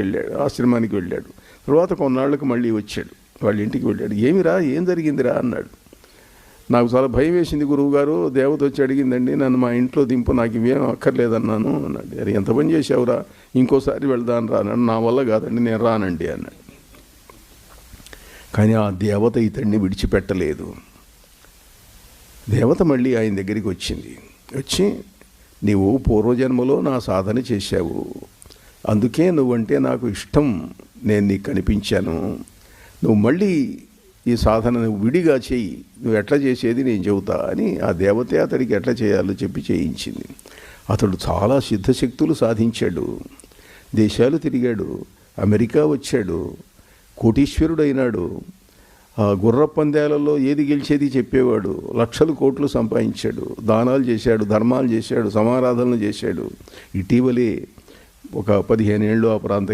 ఇంటికి వెళ్ళాడు ఆశ్రమానికి వెళ్ళాడు. తర్వాత కొన్నాళ్ళకు మళ్ళీ వచ్చాడు. వాళ్ళ ఇంటికి వెళ్ళాడు. ఏమిరా ఏం జరిగిందిరా? అన్నాడు. నాకు చాలా భయం వేసింది గురువుగారు. దేవత వచ్చి అడిగిందండి నన్ను మా ఇంట్లో దింపు నాకు ఇవేం అక్కర్లేదన్నాను. అన్నాడు. అరే ఎంత పని చేసావురా ఇంకోసారి వెళ్దాను రా. అన్నాడు. నా వల్ల కాదండి నేను రానండి. అన్నాడు. కానీ ఆ దేవత ఇతన్ని విడిచిపెట్టలేదు. దేవత మళ్ళీ ఆయన దగ్గరికి వచ్చింది. వచ్చి నీవు పూర్వజన్మలో నా సాధన చేశావు. అందుకే నువ్వంటే నాకు ఇష్టం నేను నీకు కనిపించాను. నువ్వు మళ్ళీ ఈ సాధన నువ్వు విడిగా చేయి నువ్వు ఎట్లా చేసేది నేను చెబుతా అని ఆ దేవతే అతడికి ఎట్లా చేయాలో చెప్పి చేయించింది. అతడు చాలా సిద్ధశక్తులు సాధించాడు. దేశాలు తిరిగాడు అమెరికా వచ్చాడు కోటీశ్వరుడైనాడు. ఆ గుర్ర పందాలలో ఏది గెలిచేది చెప్పేవాడు లక్షలు కోట్లు సంపాదించాడు దానాలు చేశాడు ధర్మాలు చేశాడు సమారాధనలు చేశాడు. ఇటీవలే ఒక పదిహేను ఏళ్ళు ఆ ప్రాంత